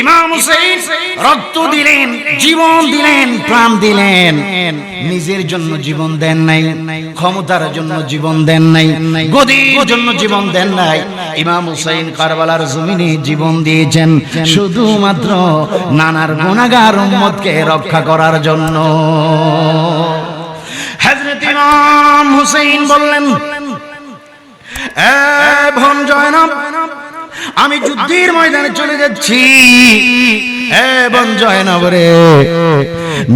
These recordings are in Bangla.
ইমাম হুসেন রক্ত দিলেন, জীবন দিলেন, প্রাণ দিলেন। নিজের জন্য জীবন দেন নাই, ক্ষমতার জন্য জীবন দেন নাই, গদির জন্য জীবন দেন নাই। ইমাম হুসেন কারবালার জমিনে জীবন দিয়েছেন, শুধুমাত্র নানার গুণাগার উম্মতকে রক্ষা করার জন্য। হযরত ইমাম হুসেন বললেন, এ ভন জয়নাব আমি যুদ্ধের ময়দানে চলে যাচ্ছি।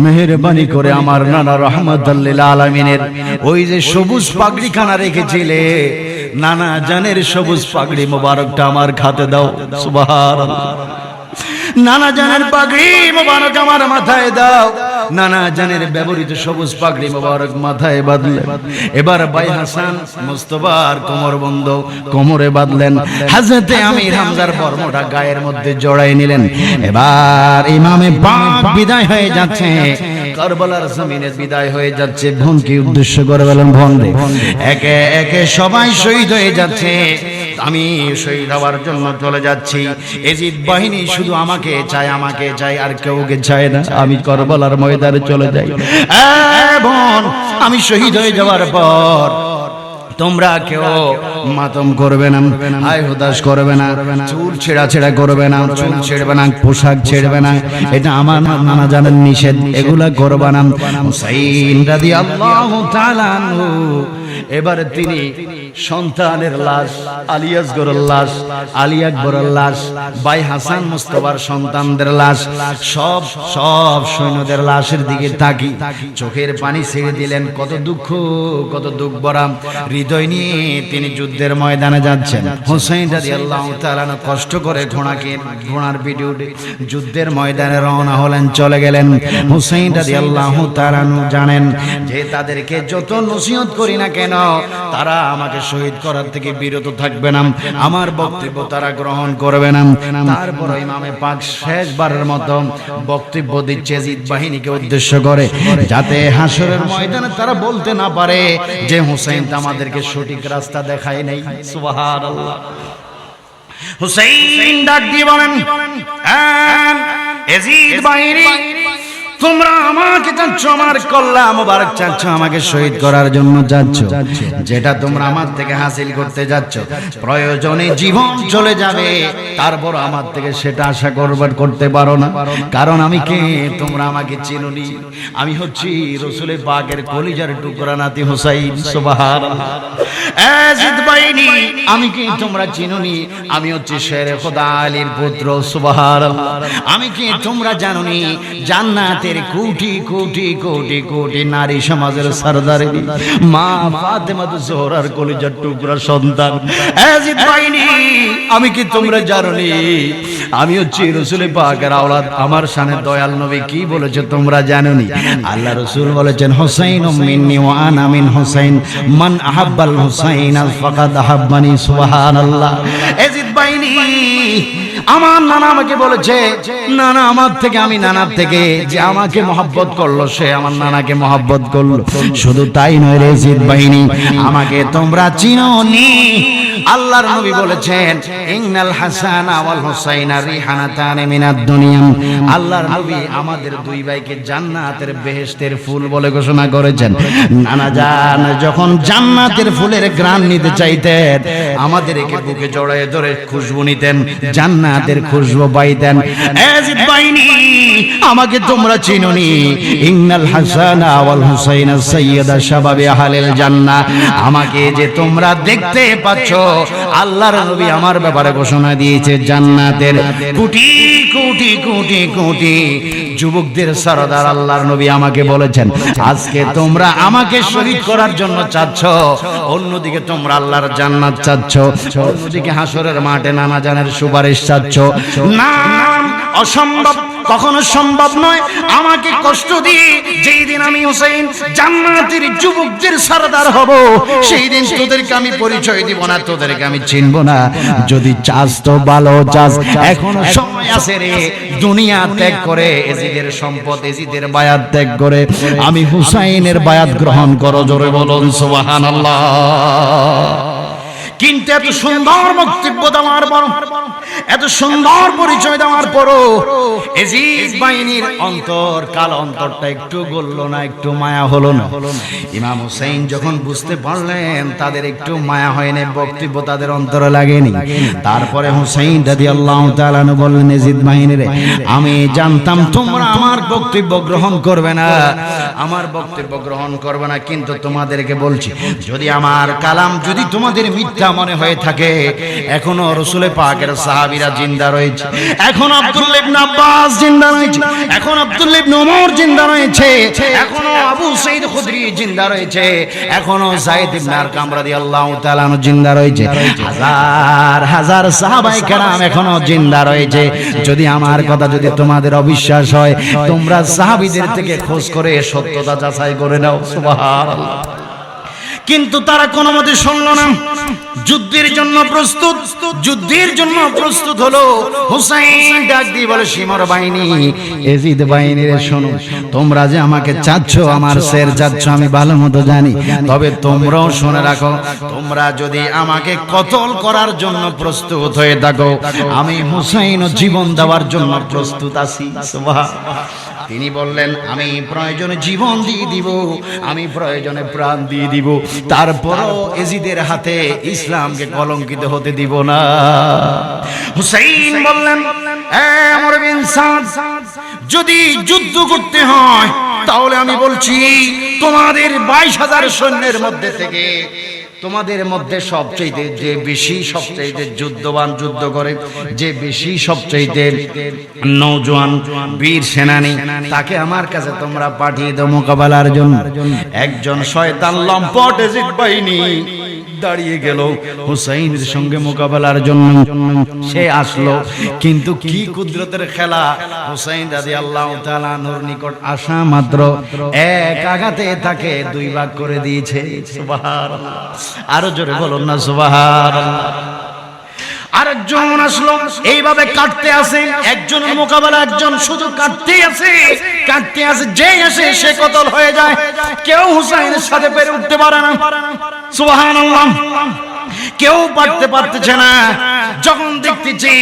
মেহরবানি করে আমার নানা রহমতুল্লিল আলমিনের ওই যে সবুজ পাগড়ি খানা রেখেছিলে, নানা জানের সবুজ পাগড়ি মোবারকটা আমার খাতে দাও সুবাহার নানা জানের পাগড়ি মোবারক আমার মাথায় দাও। নানা জানের ব্যবহৃত সবুজ পাগড়ি মোবারক মাথায় বাঁধলেন। এবার ভাই হাসান, মুস্তফার কোমর বন্ধ, কোমরে বাঁধলেন। হাজরতে আমির হামজার বর্মটা গায়ের মধ্যে জড়াই নিলেন। এবার ইমামে বাপ বিদায় হয়ে যাচ্ছে। কারবালার জমিনে বিদায় হয়ে যাচ্ছে। ভনকে উদ্দেশ্য করে বলেন ভন একে একে সবাই শহীদ হয়ে যাচ্ছে। আমি শহীদ হওয়ার জন্য চলে যাচ্ছি। এজিদ বাহিনী শুধু আমাকে চায় আমাকে চায়, আর কেউকে চায় না। আমি করবলার ময়দানে চলে যাই। বোন, আমি শহীদ হয়ে যাওয়ার পর তোমরা কেউ মাতম করবে না আয় হুদাস করবে না, চুল ছেঁড়া ছেঁড়া করবে না, চুল ছেড়বে না, পোশাক ছেড়বে না, এটা আমার নানা জানেন নিষেধ, এগুলা করবে না। হুসাইন রাদিয়াল্লাহু তাআলা এবারে তিনি সন্তানের লাশ আলিয়াস গরের লাশ, আলী আকবরের লাশ, ভাই হাসান মুস্তফার সন্তানদের লাশ, সব সব সৈন্যদের লাশের দিকে তাকি। চোখের পানি ছেড়ে দিলেন। কত দুঃখ কত দুঃখ বরাম। হৃদয় নিয়ে তিনি যুদ্ধের ময়দানে যাচ্ছেন। হোসেন রাজি আল্লাহ তালানো কষ্ট করে ঘোড়াকে, ঘোড়ার পিঠে যুদ্ধের ময়দানে রওনা হলেন, চলে গেলেন। হুসেন রাজি আল্লাহ তালানু জানেন যে তাদেরকে যত নসিহত করি না কেন তারা আমাকে শহীদ করার থেকে বিরত থাকবে না। আমার বক্তব্য তারা গ্রহণ করবে না। তারপর ইমামে পাক শেষবারের মতো বক্তব্য দিচ্ছে, জিদ বাহিনীকে উদ্দেশ্য করে, যাতে হাসরের ময়দানে তারা বলতে না পারে যে হুসাইন আমাদেরকে সঠিক রাস্তা দেখায় নাই। সুবহানাল্লাহ। হুসেইন ডাক দিয়ে বলেন এজিদ বাহিনী কারণ আমি কে? তোমরা আমাকে চিনুনি। আমি হচ্ছি রসুলে পাকের কলিজার টুকরা নাতি হুসাইন আমি কি? তোমরা চিনুনি। আমি হচ্ছি শেরে খোদা আলীর পুত্র, সুবহানাল্লাহ। আমি কি? তোমরা জানুনি জান্নাতের কোটি কোটি কোটি কোটি নারী সমাজের সরদার। মা ফাতেমা জোহরার কলিজার টুকরা সন্তান। আমি কি তোমরা জানুনি? আমি হচ্ছি রসুল পাকের আওলাদ। আমার সামনে দয়াল নবী কি বলেছে তোমরা জানোনি? আল্লাহ রসুল বলেছেন হোসাইন মিন্নি ওয়া আনা মিন হোসাইন। মান আহাব্বাল হোসাইন ফাকাদ আহাব্বানি সুবহানাল্লাহ। এজিদ বাইনি আমার নানা আমাকে বলেছে নানা আমার থেকে, আমি নানার থেকে যে আমাকে মহব্বত করল, সে আমার নানাকে মহব্বত করল। শুধু তাই নয় রে বাহিনী, আমাকে তোমরা চিনোনি। আল্লাহর নবী বলেছেন ইন্নাল হাসান ওয়াল হুসাইন রিহানাতান মিনাদ দুনিয়া আল্লাহর নবী আমাদের দুই ভাইকে জান্নাতের বেহেশতের ফুল বলে ঘোষণা করেছেন। নানা জান যখন জান্নাতের ফুলের গ্রাম নিতে চাইতেন আমাদেরকে বুকে জড়ায় ধরে খুশবু নিতেন জান্নাতের খুশবু পাইতেন। এজিদ বাইনি আমাকে তোমরা চিনোনি ইন্নাল হাসান ওয়াল হুসাইন সাইয়্যিদা শাবাবি আহলিল জান্নাহ। আমাকে যে তোমরা দেখতে পাচ্ছ আল্লাহর নবী আমার ব্যাপারে ঘোষণা দিয়েছে, জান্নাতের কোটি কোটি কোটি কোটি যুবকদের সরদার আল্লাহর নবী আমাকে বলেছেন, আজকে তোমরা আমাকে শহীদ করার জন্য চাচ্ছ, অন্যদিকে তোমরা আল্লাহর জান্নাত চাচ্ছ, অন্যদিকে হাসরের মাঠে নানা জানের সুপারিশ চাচ্ছ। না অসম্ভব কখনো সম্ভব নয়। আমাকে কষ্ট দিয়ে যেই দিন আমি হোসেন জান্নাতের যুবকদের সরদার হব সেই দিন তোদেরকে আমি পরিচয় দিব না, তোদেরকে আমি চিনব না। যদি চাস তো ভালো চাস। এখনও সময় আছে রে, দুনিয়া ত্যাগ করে এজিদের সম্পদ, এজিদের বায়াত ত্যাগ করে আমি হুসাইনের বায়াত গ্রহণ করো, জোরে বলুন, সুবহানাল্লাহ। কিন্তু এত সুন্দর বক্তব্য দেওয়ার পর, এত সুন্দর পরিচয় দেওয়ার পরও এজিদ বাহিনীর অন্তর, কাল অন্তরটা একটু গললো না, একটু মায়া হলো না। ইমাম হুসাইন যখন বুঝতে পারলেন তাদের একটু মায়া হয়নি, বক্তব্য তাদের অন্তরে লাগেনি। তারপরে হুসাইন দাদি আল্লাহ তাআলানু বললেন, এজিদ বাহিনীরে, আমি জানতাম তোমরা আমার বক্তব্য গ্রহণ করবে না। আমার বক্তব্য গ্রহণ করবে না, কিন্তু তোমাদেরকে বলছি, যদি আমার কালাম যদি তোমাদের মিথ্যা মনে হয়ে থাকে। এখনও রসুলে পাকের সাহাবীরা জিন্দা রয়েছে। এখন আব্দুল আব্বাস জিন্দা রয়েছে। এখন আব্দুল ওমর জিন্দা রয়েছে। এখনও আবু সাইদ খুদরি জিন্দা রয়েছে। এখনও সাইদ ইবনে আরকাম রাদিয়াল্লাহু তাআলা আনহু জিন্দা রয়েছে। হাজার হাজার সাহাবায়ে কেরাম এখনও জিন্দা রয়েছে। যদি আমার কথা যদি তোমাদের অবিশ্বাস হয়, তোমরা সাহাবীদের থেকে খোঁজ করে সত্যতা যাচাই করে নাও। সুবহানাল্লাহ। কিন্তু তারা কোনো মতে শুনলো না। যুদ্ধের জন্য প্রস্তুত, যুদ্ধের জন্য প্রস্তুত হলো হুসাইন ডাক দিয়ে বলে সীমার বাহিনী, এজিদ বাহিনীর শোনো, তোমরা যে আমাকে চাচ্ছ, আমার শের চাচ্ছ, আমি ভালো মতো জানি। তবে তোমরাও শুনে রাখো, তোমরা যদি আমাকে কতল করার জন্য প্রস্তুত হয়ে থাকো, আমি হুসাইন জীবন দেওয়ার জন্য প্রস্তুত আছি। সুবহানাল্লাহ। তিনি বললেন আমি প্রয়োজনে জীবন দিয়ে দিব আমি প্রয়োজনে প্রাণ দিয়ে দিব। তারপরও এজিদের হাতে ইসলামকে কলঙ্কিত হতে দিব না। হুসাইন বললেন "এ আমর বিন সাদ, যদি যুদ্ধ করতে হয় তাহলে আমি বলছি তোমাদের বাইশ হাজার সৈন্যের মধ্যে থেকে তোমাদের মধ্যে সবচেয়ে যে বেশি, সবচেয়ে যুদ্ধবান যুদ্ধ করে, যে বেশি, সবচেয়ে নৌজওয়ান বীর সেনানি, তাকে আমার কাছে তোমরা পাঠিয়ে দাও মোকাবেলার জন্য। একজন শয়তান লম্পট বাহিনী। দাঁড়িয়ে গেল। হুসাইনের সঙ্গে মোকাবেলার জন্য। সে আসলো। কিন্তু কি কুদরতের খেলা? হুসাইন রাজি আল্লাহ তালানোর নিকট আসা মাত্র। এক আঘাতে তাকে দুই ভাগ করে দিয়েছে। আরও জোরে বলুন না সুবাহার আরেকজন আসলো, এইভাবে কাটতে আসে, একজনের মোকাবেলা, একজন শুধু কাটতে আসে কাটতে আসে যে আসে, সে কতল হয়ে যায়। কেউ হুসাইনের সাথে পেরে উঠতে পারে না। সুবহানাল্লাহ। কেউ পারতে পারতেছে না। যখন দেখতেছি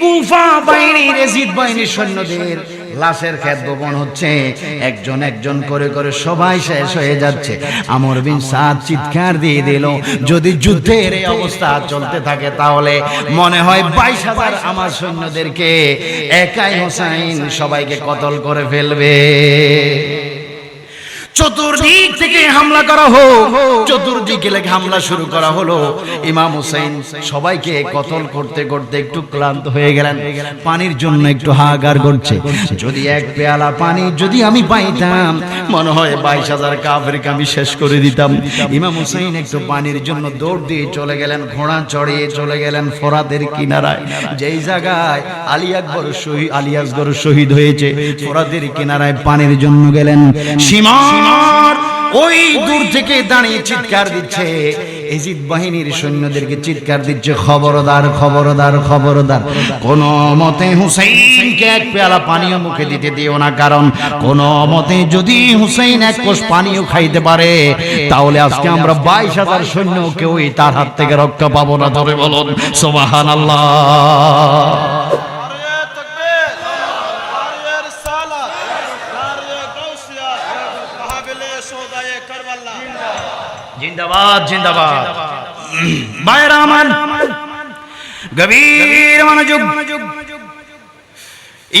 কুফা বাহিনীর এজিদ বাহিনীর সৈন্যদের লাশের ক্ষেত গোপন হচ্ছে। একজন একজন করে করে সবাই শেষ হয়ে যাচ্ছে। আমর বিন সাদ চিৎকার দিয়ে দিল, যদি যুদ্ধের এই অবস্থা চলতে থাকে তাহলে মনে হয় বাইশ হাজার আমার সৈন্যদেরকে একাই হোসাইন সবাইকে কতল করে ফেলবে। চতুর্দিক থেকে হামলা করা হোক, চতুর্দিকে লেগে হামলা শুরু করা হলো। ইমাম হুসাইন সবাইকে কতল করতে করতে একটু ক্লান্ত হয়ে গেলেন। পানির জন্য একটু হাহাকার করছে। যদি এক পেয়ালা পানি যদি আমি পাইতাম, মনে হয় বাইশ হাজার কাফেরকে আমি শেষ করে দিতাম। ইমাম হুসাইন একটু পানির জন্য দৌড় দিয়ে চলে গেলেন, ঘোড়া চড়িয়ে চলে গেলেন ফোরাতের কিনারায়। যেই জায়গায় আলী আকবর শহীদ আলী আসগর শহীদ হয়েছে, ফোরাতের কিনারায় পানির জন্য গেলেন। সীমার ওই দূর থেকে দাঁড়িয়ে চিৎকার দিচ্ছে। এজিদ বাহিনীর সৈন্যদেরকে চিৎকার দিচ্ছে, খবরদার খবরদার খবরদার। কোন মতে হুসাইনকে এক পেয়ালা পানীয় মুখে দিতে দিও না, কারণ কোন মতে যদি হুসাইন এক কোষ পানীয় খাইতে পারে, তাহলে আজকে আমরা বাইশ হাজার সৈন্য কেউই তার হাত থেকে রক্ষা পাবো না। ধরে বলুন সোবাহান আল্লাহ জিন্দাবাদ জিন্দাবাদ। আমার, গভীর মনোযোগ।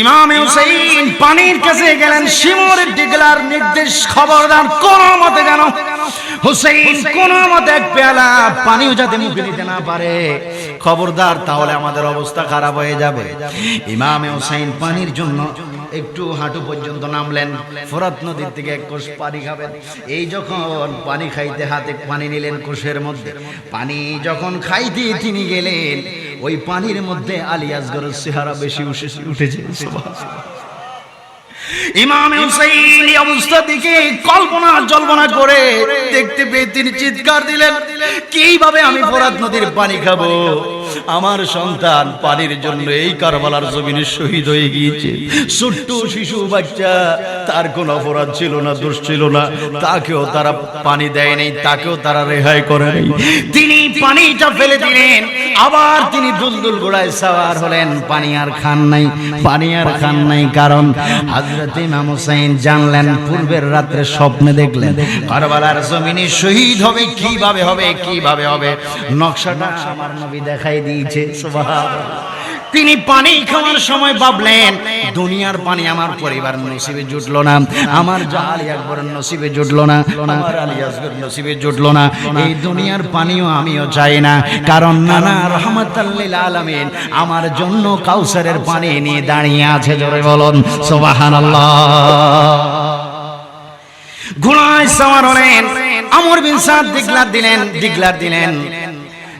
ইমাম হুসাইন পানির কাছে গেলেন, শিমুর ডিগলার নির্দেশ খবরদার কোন মতে যেন। হুসাইন কোন মতে এক পেয়ালা পানিও যাতে মুখে দিতে না পারে। খবরদার, তাহলে আমাদের অবস্থা খারাপ হয়ে যাবে। ইমাম হুসাইন পানির জন্য একটু হাঁটু পর্যন্ত নামলেন। ফোরাত নদীর থেকে এক কোষ পানি খাবেন। এই যখন পানি খাইতে হাতে পানি নিলেন কোষের মধ্যে, পানি যখন খাইতে তিনি গেলেন, ওই পানির মধ্যে আলী আসগরের চেহারা বেশি উঠে- উঠেছে। অবস্থা জল্পনা করে দেখতে পেয়ে তিনি চিৎকার দিলেন, কীভাবে আমি ফোরাত নদীর পানি খাব? আমার সন্তান পানির জন্য এই কারবালার জমিনে শহীদ হয়ে গিয়েছে। ছোট্ট শিশু বাচ্চা, তার কোনো অপরাধ ছিল না, দোষ ছিল না। তাকেও তারা পানি দেয় নাই, তাকেও তারা রেহাই করে নাই। তিনি পানিটা ফেলে দিলেন, আবার তিনি দুলদুল গোড়ায় সাওয়ার হলেন, পানি আর খান নাই, পানি আর খান নাই কারণ হযরত ইমাম হোসেন জানলেন, পূর্বের রাত্রে স্বপ্নে দেখলেন, কারবালার জমিনে শহীদ হবে, কীভাবে হবে কীভাবে হবে? নকশাটা আমার নবী দেখাই দিয়েছে। তিনি পানি খাওয়ার সময় ভাবলেন, দুনিয়ার পানি আমার পরিবার নসিবে জুটলো না। আমার জাল একবারের নসিবে জুটলো না। নসিবে জুটলো না। এই দুনিয়ার পানিও আমিও চাই না। কারণ নানা রহমতাল্লিল আলামিন আমার জন্য কাউসারের পানি নিয়ে দাঁড়িয়ে আছে, জোরে বলুন, সুবহানাল্লাহ। ঘোড়ায় সাওয়ার হলেন। আমর বিন সাদ দিগলার দিলেন দিগলার দিলেন।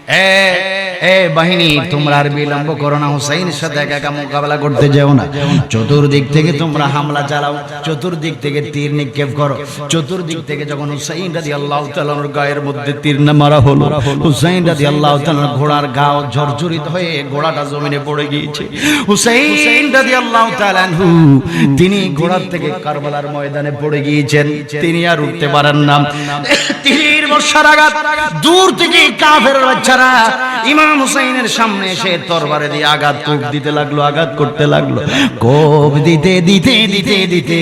এ বাহিনী, তোমরা আর বিলম্ব করো না। হুসাইনের সাথে একা মোকাবেলা করতে যেও না। চতুর্দিক থেকে তোমরা হামলা চালাও। চতুর্দিক থেকে তীর নিক্ষেপ করো। চতুর্দিক থেকে যখন হুসাইন রাদি আল্লাহ তালানোর গায়ের মধ্যে তীর না মারা হলো, হুসাইন রাদি আল্লাহ তালানোর ঘোড়ার গাও জর্জরিত হয়ে ঘোড়াটা জমিনে পড়ে গিয়েছে। হুসাইন রাদি আল্লাহ তালানহু তিনি ঘোড়ার থেকে কারবালার ময়দানে পড়ে গিয়েছেন। তিনি আর উঠতে পারেন না। তীর বর্ষার আঘাত। দূর থেকে কাফের বাচ্চারা ইমাম হুসাইনের সামনে এসে তরবারে দিয়ে আঘাত কোপ দিতে লাগল, আঘাত করতে লাগল। কোপ দিতে দিতে দিতে দিতে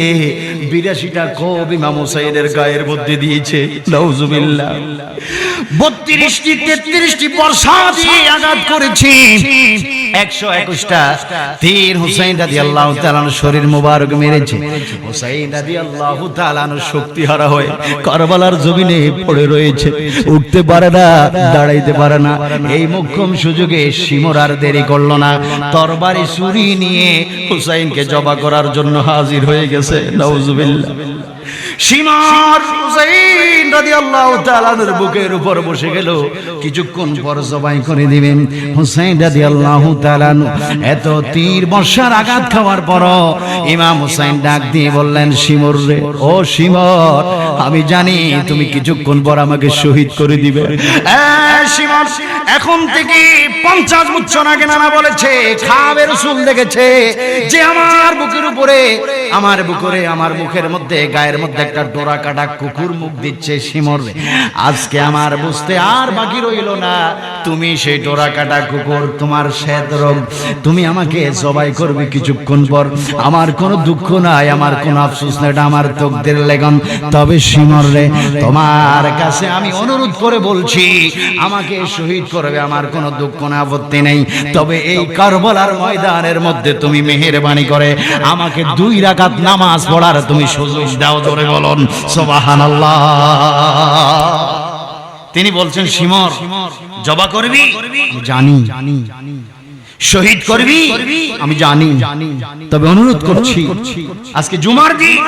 বিরাশিটা কোপ ইমাম হুসাইনের গায়ের মধ্যে দিয়েছে। নাউজুবিল্লাহ। বত্রিশটি, তেত্রিশটি বর্ষা দিয়ে আঘাত করেছি। একশো একুশটা তীর হুসাইন রাদি আল্লাহ তালানোর শরীর মুবারক মেরেছে। হুসাইন রাদি আল্লাহ তালানোর শক্তি হারা হয়ে কারবালার জমিনে পড়ে রয়েছে। উঠতে পারে না, দাঁড়াইতে পারে না। এই মোক্ষম সুযোগে সিমর আর দেরি করল না। তরবারি ছুরি নিয়ে হুসাইনকে জবা করার জন্য হাজির হয়ে গেছে। নাউজুবিল্লাহ। সীমার হুসাইন রাদিয়াল্লাহু তাআলার বুকের উপর বসে গেল। কিছুক্ষণ পর জবাই করে দিবেন হুসাইন রাদিয়াল্লাহু তাআলা এত তীর বর্ষার আঘাত খাওয়ার পর ইমাম হুসাইন ডাক দিয়ে বললেন শিমর রে ও শিমর আমি জানি তুমি কিছুক্ষণ পর আমাকে শহীদ করে দিবে। শিমর এখন থেকে পঞ্চাশ বছর আগে নানা বলেছে খাবে রসুল দেখেছে যে আমার বুকের উপরে আমার বুকুরে আমার মুখের মধ্যে গায়ের মধ্যে একটা ডোরা কাটা কুকুর মুখ দিচ্ছে শিমর আজকে আমার বুঝতে আর বাকি রইল না। তুমি সেই ডোরা কাটা কুকুর, তোমার শ্বেত রোগ। তুমি আমাকে জবাই করবে কিছুক্ষণ পর। আমার কোনো দুঃখ নাই, আমার কোনো আফসোস নাই, এটা আমার তোকদের লেগন। তবে শিমর রে তোমার কাছে আমি অনুরোধ করে বলছি, আমাকে শহীদ করবে, আমার কোনো দুঃখ না আপত্তি নেই। তবে এই কারবালার ময়দানের মধ্যে তুমি মেহেরবানি করে আমাকে দুই রাকাত নামাজ পড়ার তুমি সুযোগ দাও ধরে বলুন সুবহানাল্লাহ। তিনি বলছেন সিমর জবা করবি? আমি জানি। শহীদ করবি? আমি জানি। তবে অনুরোধ করছি আজকে জুমার দিন।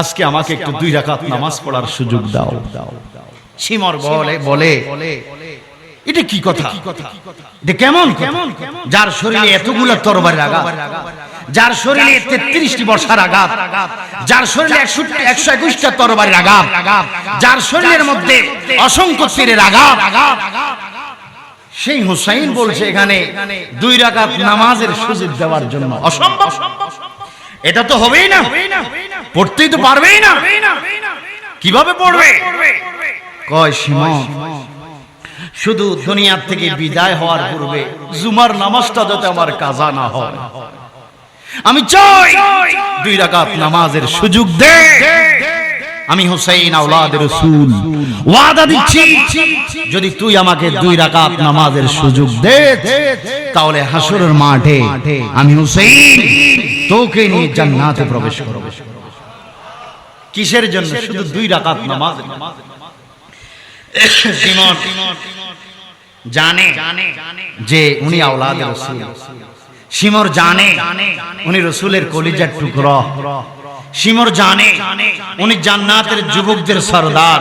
আজকে আমাকে একটু দুই রাকাত নামাজ পড়ার সুযোগ দাও। সিমর বলে বলে এটা কি কথা? এটা কেমন কেমন যার শরীরে এতগুলো তরবারের আঘাত যার শরীরে তেত্রিশটি বর্ষার আঘাত যার শরীরে একশো একশো একুশটা তরবারের আঘাত যার শরীরের মধ্যে অসংখ্য তীরের আঘাত। সেই হুসাইন বলছে এখানে দুই রাকাত নামাজের সুযোগ দেওয়ার জন্য। অসম্ভব। এটা তো হবেই না। পড়তেই তো পারবেই না। কীভাবে পড়বে? কয় সীমা? শুধু দুনিয়ার থেকে বিদায় হওয়ার পূর্বে জুমার নামাজটা যাতে আমার কাজা না হয়। আমি চাই দুই রাকাত নামাজের সুযোগ দে। আমি হুসাইন আওলাদের রাসূল। ওয়াদা দিচ্ছি। যদি তুই আমাকে দুই রাকাত নামাজের সুযোগ দে। তাহলে হাসরের মাঠে আমি হুসাইন তোকে নিয়ে জান্নাতে প্রবেশ করব। কিসের জন্য শুধু দুই রাকাত নামাজ? জানে যে উনি আওলাদ রসুল। সিমর জানে উনি রসুলের কলিজার টুকরো। সিমর জানে উনি জান্নাতের যুবকদের সরদার।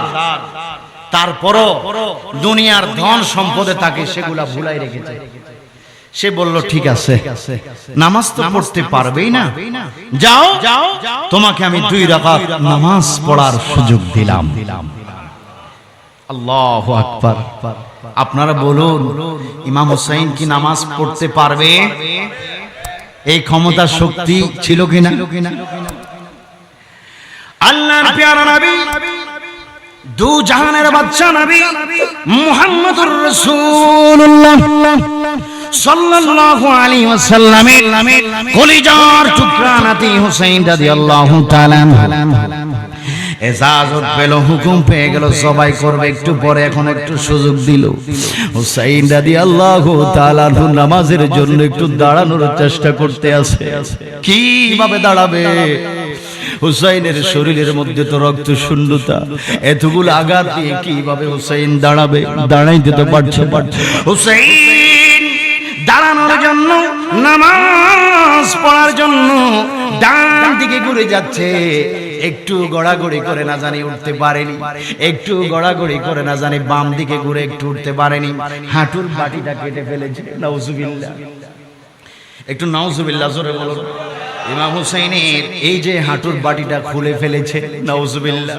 তারপরও দুনিয়ার ধন সম্পদে তাকে সেগুলা ভুলাই রেখেছে। সে বলল ঠিক আছে নামাজ তো পড়তে পারবেই না। যাও যাও তোমাকে আমি দুই রাকাত নামাজ পড়ার সুযোগ দিলাম। আল্লাহ আপনারা বলুন, ইমাম হুসাইন কি নামাজ পড়তে পারবে? এই ক্ষমতা শক্তি ছিল কিনা? নবী, দু জাহানের বাচ্চা নবী মুহাম্মদুর রাসূলুল্লাহ সাল্লাল্লাহু আলাইহি কলিজার টুকরা নাতি হুসাইন এজাজত পেল হুকুম পেয়ে গেল সবাই করবে একটু পরে এখন একটু সুযোগ দিল। হুসাইন রাদিয়াল্লাহু তাআলা নামাজের জন্য একটু দাঁড়ানোর চেষ্টা করতে আছে। কীভাবে দাঁড়াবে? হুসাইনের শরীরের মধ্যে তো রক্ত শূন্যতা। এতগুলো আঘাত দিয়ে কীভাবে হুসাইন দাঁড়াবে? দাঁড়াইতে তো পারছে পারছে হুসাইন দাঁড়ানোর জন্য নামাজ পড়ার জন্য ডান দিকে ঘুরে যাচ্ছে। একটু গড়াগড়ি করে না জানি উঠতে পারেনি। একটু গড়াগড়ি করে না জানি বাম দিকে ঘুরে একটু উঠতে পারেনি। হাঁটুর বাটিটা কেটে ফেলেছে। নাউজুবিল্লাহ। একটু নাউজুবিল্লাহ, জোরে বলুন। ইমাম হুসাইনের এই যে হাঁটুর বাটিটা খুলে ফেলেছে, নাউজুবিল্লাহ।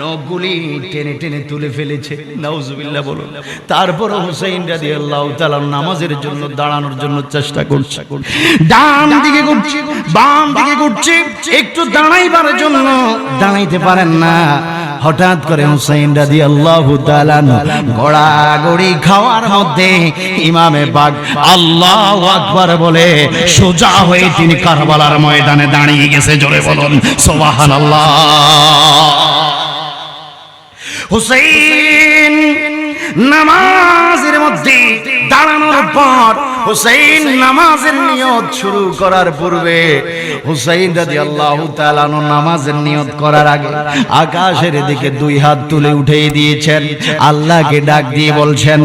নখগুলি টেনে টেনে তুলে ফেলেছে, নাউজুবিল্লাহ বলুন। তারপর হুসাইন আল্লাহ তাআলা নামাজের জন্য, দাঁড়ানোর জন্য চেষ্টা করছে। ডান দিকে ঘুরছে, বাম দিকে ঘুরছে, একটু দাঁড়াইবার জন্য দাঁড়াইতে পারেন না। হঠাৎ করে হুসাইন রাদি আল্লাহ গড়াগড়ি খাওয়ার মধ্যে ইমামে বাগ আল্লাহ আকবার বলে, সোজা হয়ে তিনি কারবালার ময়দানে দাঁড়িয়ে গেছে, জোরে বলুন সোবাহান আল্লাহ হুসাইন নামাজের মধ্যে দাঁড়ানোর পর হুসাইন নামাজের নিয়ত শুরু করার পূর্বে হুসাইন রাজি আল্লাহ নামাজের নিয়ত করার আগে আকাশের দিকে দুই হাত তুলে উঠে দিয়েছেন। আল্লাহকে ডাক দিয়ে বলছেন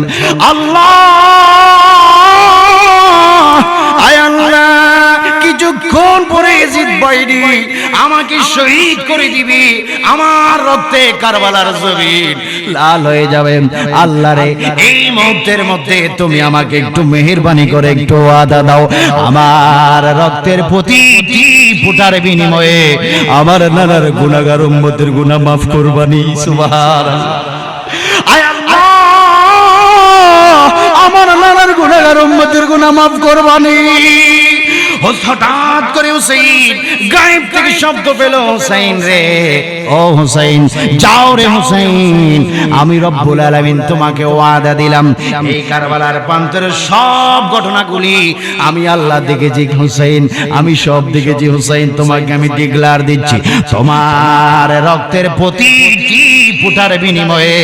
আল্লাহ! কিছুক্ষণ পরে জিদ বাইরি আমাকে শহীদ করে দিবি আমার রক্তে কারবালার জমিন। লাল হয়ে যাবে। আল্লাহ রে, এই মুহূর্তের মধ্যে তুমি আমাকে একটু মেহেরবানি করে একটু আদা দাও। আমার রক্তের প্রতিটি ফুটার বিনিময়ে আমার নানার গুণাগার উম্মতের গুণা মাফ করবানি। সুবহান আমার নানার গুণাগার উম্মতের গুণা মাফ করবানি। হঠাৎ করে গায়েব থেকে শব্দ পেল রে। ও যাও রে আমি রব্বুল তোমাকে ওয়াদা দিলাম। এই কারবালার সব ঘটনাগুলি আমি আল্লাহ দেখেছি হুসাইন, আমি সব দেখেছি হুসাইন, তোমাকে আমি ডিগলার দিচ্ছি। তোমার রক্তের প্রতিটি ফুটার বিনিময়ে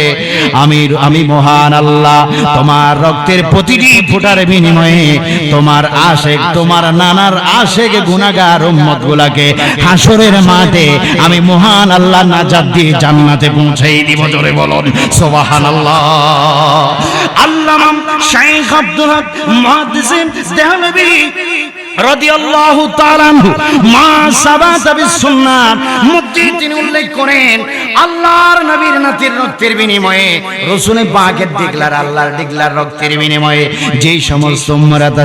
আমি আমি মহান আল্লাহ। তোমার রক্তের প্রতিটি ফুটার বিনিময়ে তোমার আশেক, তোমার নানার আশেক গুনাহগার উম্মত গুলাকে হাসরের মাঠে আমি মহান আল্লাহ নাজাত দিয়ে জান্নাতে পৌঁছাই দিব। জোরে বলুন, সুবহানাল্লাহ। আল্লামা শাইখ আব্দুল হক, মুহাদ্দিসিন দেহলবি রাদিয়াল্লাহু তাআলা মা মধ্যে তিনি উল্লেখ করেন, আল্লাহর নবীর নাতির রক্তের বিনিময়ে। রসুল পাকের ডিগলার, আল্লাহর ডিগলার রক্তের বিনিময়ে। সমস্ত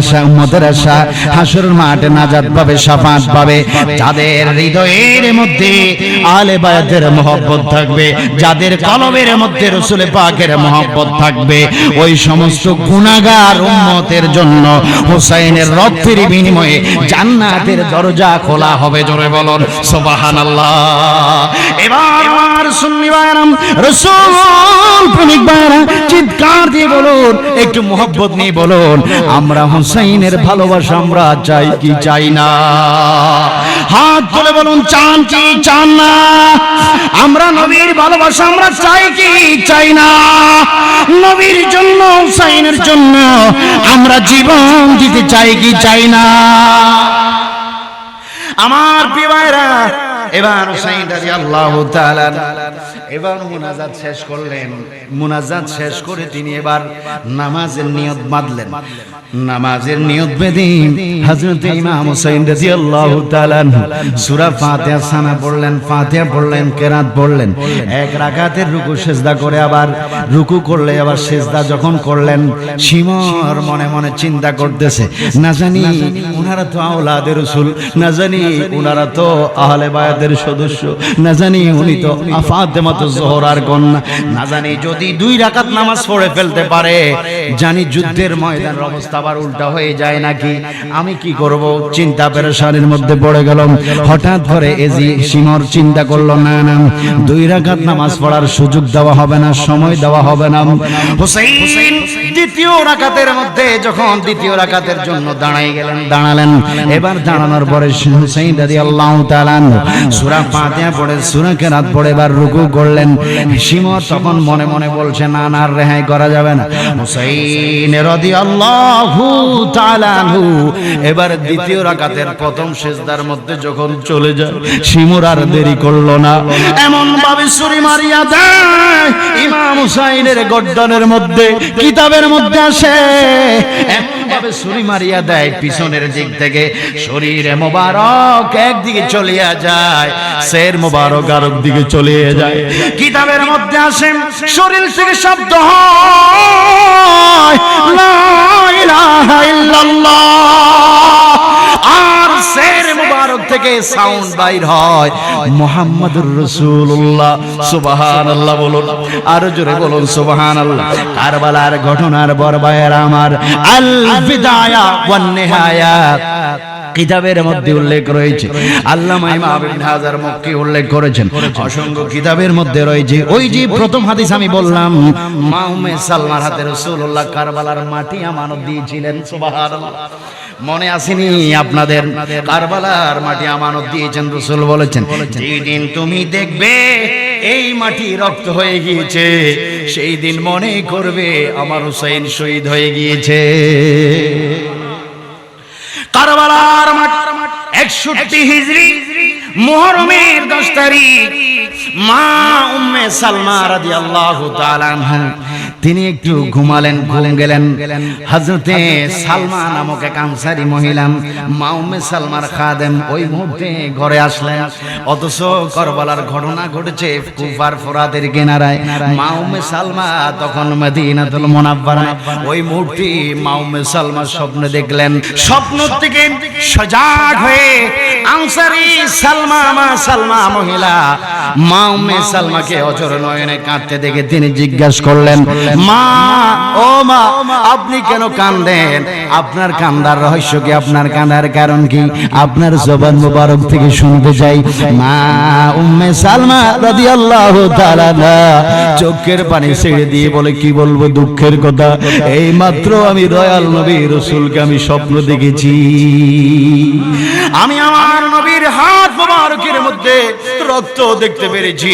আশা, উম্মতের আশা মাঠে নাজাত পাবে শাফাত পাবে। যাদের হৃদয়ের মধ্যে আলে বায়াতের মহব্বত থাকবে, যাদের কলবের মধ্যে রসুল পাকের মহব্বত থাকবে, ওই সমস্ত গুনাহগার উম্মতের জন্য হুসাইনের রক্তের বিনিময়ে জান্নাতের দরজা খোলা হবে জোরে বলুন সুবহানাল্লাহ। এবার আমার সুন্নি ভাইরাম রসুল প্রেমিক ভাইরা চিৎকার দিয়ে বলুন একটু মোহব্বত নিয়ে বলুন আমরা হুসাইনের ভালোবাসা আমরা চাই কি চাই না? হাত তুলে বলুন, চান কি, চান না? আমরা নবীর ভালোবাসা, আমরা চাই কি, চাই না? নবীর জন্য হুসাইনের জন্য আমরা জীবন দিতে চাই কি, চাই না? আমার পিবায়রা এবার হুসাইন রাদিয়াল্লাহু তাআলা এবার মুনাজাত শেষ করলেন। মুনাজাত শেষ করে তিনি এবার নামাজের নিয়ত বাঁধলেন। নামাজের নিয়ত বেঁধে হযরত ইমাম হুসাইন রাদিয়াল্লাহু তাআলা সূরা ফাতিহা সানা পড়লেন ফাতিহা পড়লেন কেরাত পড়লেন। এক রাকাতের রুকু সেজদা করে আবার রুকু করলে আবার সেজদা যখন করলেন সিমর মনে মনে চিন্তা করতেছে না জানি ওনারা তো আওলাদের রসুল না জানি ওনারা তো আহলে বায়াতের বায়াতের সদস্য। না জানি উনি তো ফাতেমা তো জোহরার কন্যা। না জানি যদি দুই রাকাত নামাজ পড়ে ফেলতে পারে, জানি যুদ্ধের ময়দানের অবস্থা আবার উল্টা হয়ে যায় নাকি? আমি কি করব? চিন্তা পেরেশানির মধ্যে পড়ে গেলাম। হঠাৎ করে এজি সিমর চিন্তা করল, না না, দুই রাকাত নামাজ পড়ার সুযোগ দেওয়া হবে না, সময় দেওয়া হবে না। হুসাইন দ্বিতীয় রাকাতের মধ্যে যখন দ্বিতীয় রাকাতের জন্য দাঁড়াই গেলেন, দাঁড়ালেন। এবার দাঁড়ানোর পরে হুসাইন রাদিয়াল্লাহু তাআলা সূরা ফাতিহা পড়ে, সূরা কেরাত পড়ে, এবার রুকু করলেন। সিমর তখন মনে মনে বলছে, না না রেহাই করা যাবে না। হুসাইন রাদিয়াল্লাহু তাআলা এবার দ্বিতীয় রাকাতের প্রথম সেজদার মধ্যে যখন চলে যায়, শিমুর আর দেরি করল না। এমন ভাবে ছুরি মারিয়া দেয়, ইমাম হুসাইনের গর্দনের মধ্যে, কিতাবের মধ্যে আসে। ভাবে ছুরি মারিয়া দেয়, পিছনের দিক থেকে শরীর মোবারক একদিকে চলিয়া যায় শের মোবারক আরক দিকে চলে যায়। কিতাবের মধ্যে আসে, শরীর থেকে শব্দ হয়, লা ইলাহা ইল্লাল্লাহ। আর শের মুবারক থেকে সাউন্ড বাইর হয়। মুহাম্মাদুর রাসূলুল্লাহ। সুবহানাল্লাহ বলুন। আর জোরে বলুন সুবহানাল্লাহ। কারবালার ঘটনার বরবায়ের আমার আল বিদায়া ওয়ান নিহায়া কিতাবের মধ্যে উল্লেখ রয়েছে। আল্লামা ইমাম ইবনে হাজার মক্কি উল্লেখ করেছেন। অসংখ্য কিতাবের মধ্যে রয়েছে। ওই যে প্রথম হাদিস আমি বললাম মা উম্মে সালমার হাতে রাসূলুল্লাহ কারবালার মাটি আমানত দিয়েছিলেন। সুবহানাল্লাহ। মনে আসেনি আপনাদের? কারবালার মাটি আমানত দিয়েছেন রসুল বলেছেন যেদিন তুমি দেখবে এই মাটি রক্ত হয়ে গিয়েছে সেই দিন মনে করবে আমার হুসাইন শহীদ হয়ে গিয়েছে কারবালার মাঠ একষট্টি হিজড়ি মোহরমের দশ তিনি একটু ঘুমালেন, ঘুম গেলেন। সালমা নামক এক মহিলা মা উম্মে সালমার ওই মুহূর্তে ঘরে আসলেন। অথচ করবালার ঘটনা ঘটেছে কুফার কিনারায়। মা উম্মে সালমা তখন মদিনাতুল ওই মা উম্মে সালমা স্বপ্নে দেখলেন, স্বপ্ন থেকে সজাগ হয়ে সালমা মা সালমা আপনার কান্দার রহস্য কি? আপনার কান্দার কারণ কি? আপনার জবান মোবারক থেকে শুনতে চাই। মা উম্মে সালমা রাদিয়াল্লাহু তাআলা চোখের পানি ছেড়ে দিয়ে বলে, কি বলব দুঃখের কথা? এই মাত্র আমি দয়াল নবী রসুলকে আমি স্বপ্ন দেখেছি। আমি আমার নবীর হাত মোবারকের মধ্যে রক্ত দেখতে পেরেছি।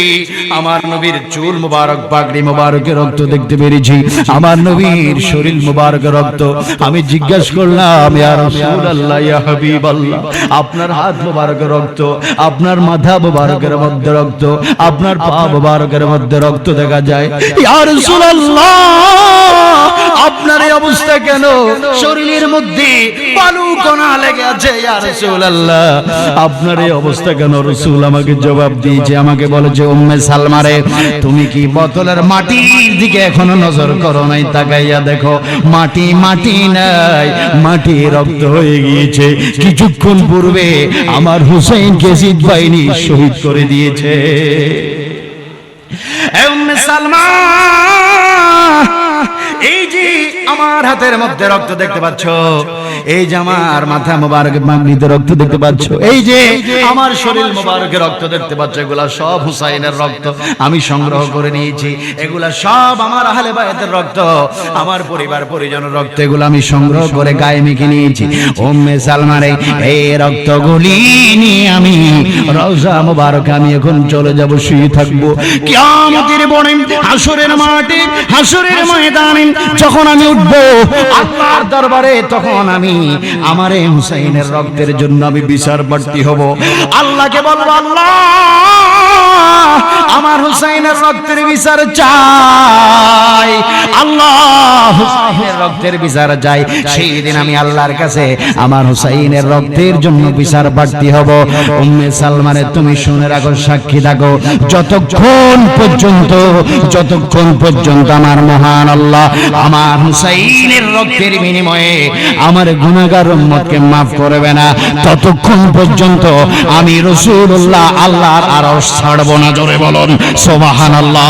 আমার নবীর চুল মোবারক, পাগড়ি মোবারকের রক্ত দেখতে পেরেছি। আমার নবীর শরীর মোবারকের রক্ত। আমি জিজ্ঞাসা করলাম, ইয়া রাসূলুল্লাহ, ইয়া হাবিবাল্লাহ, আপনার হাত মোবারকের রক্ত, আপনার মাথা মোবারকের মধ্যে রক্ত, আপনার পা মোবারকের মধ্যে রক্ত দেখা যায়? ইয়া রাসূলুল্লাহ, আপনার এই অবস্থা কেন? শরীরের মধ্যে বালু কণা লেগে আছে, ইয়া রাসূলুল্লাহ, আপনার এই অবস্থা কেন? রাসূল আমাকে জবাব দিয়েছে আমাকে বলেছে উম্মে সালমারে, তুমি কি বোতলের মাটির দিকে এখনও নজর করো নাই? তাকাইয়া দেখো, মাটি মাটি নাই, মাটি রক্ত হয়ে গিয়েছে। কিছুক্ষণ পূর্বে আমার হুসেন কেসিদ বাহিনী শহীদ করে দিয়েছে। উম্মে সালমা, এই যে আমার হাতের মধ্যে রক্ত দেখতে পাচ্ছ এই যে আমার মাথা মোবারক মাগনিতে রক্ত দেখতে পাচ্ছ? এই যে আমার শরীর মোবারকে রক্ত দেখতে পাচ্ছ, এগুলা সব হুসাইনের রক্ত। আমি সংগ্রহ করে নিয়েছি, এগুলা সব আমার আহলে বায়াতের রক্ত। আমার পরিবার পরিজনের রক্ত, এগুলো আমি সংগ্রহ করে গায়ে মেখে নিয়েছি। ওম্মে সালমারে, এই রক্তগুলি নিয়ে আমি রওজা মোবারক আমি এখন চলে যাব, শুয়ে থাকব। কিয়ামতের বনে হাসরের মাঠে হাসরের ময়দানে যখন আমি উঠব, আল্লাহর দরবারে তখন আমি আমার এই হুসাইনের রক্তের জন্য আমি বিচার প্রার্থী হব। আল্লাহকে বলব, আল্লাহ, আমার হুসাইনের রক্তের বিচার চাই। আল্লাহ, হুসাইনের রক্তের বিচার যায় সেই দিন আমি আল্লাহর কাছে আমার হুসাইনের রক্তের জন্য বিচার প্রার্থী হব। উম্মে সালমানে, তুমি শুনে রাখো, সাক্ষী থাকো। যতক্ষণ পর্যন্ত যতক্ষণ পর্যন্ত আমার মহান আল্লাহ আমার হুসাইনের রক্তের বিনিময়ে আমার গুনাহগার উম্মতকে মাফ করবে না। ততক্ষণ পর্যন্ত আমি রসুল্লাহ আল্লাহর আরও ছাড়বো না, জোরে বলুন। সুবহানাল্লাহ।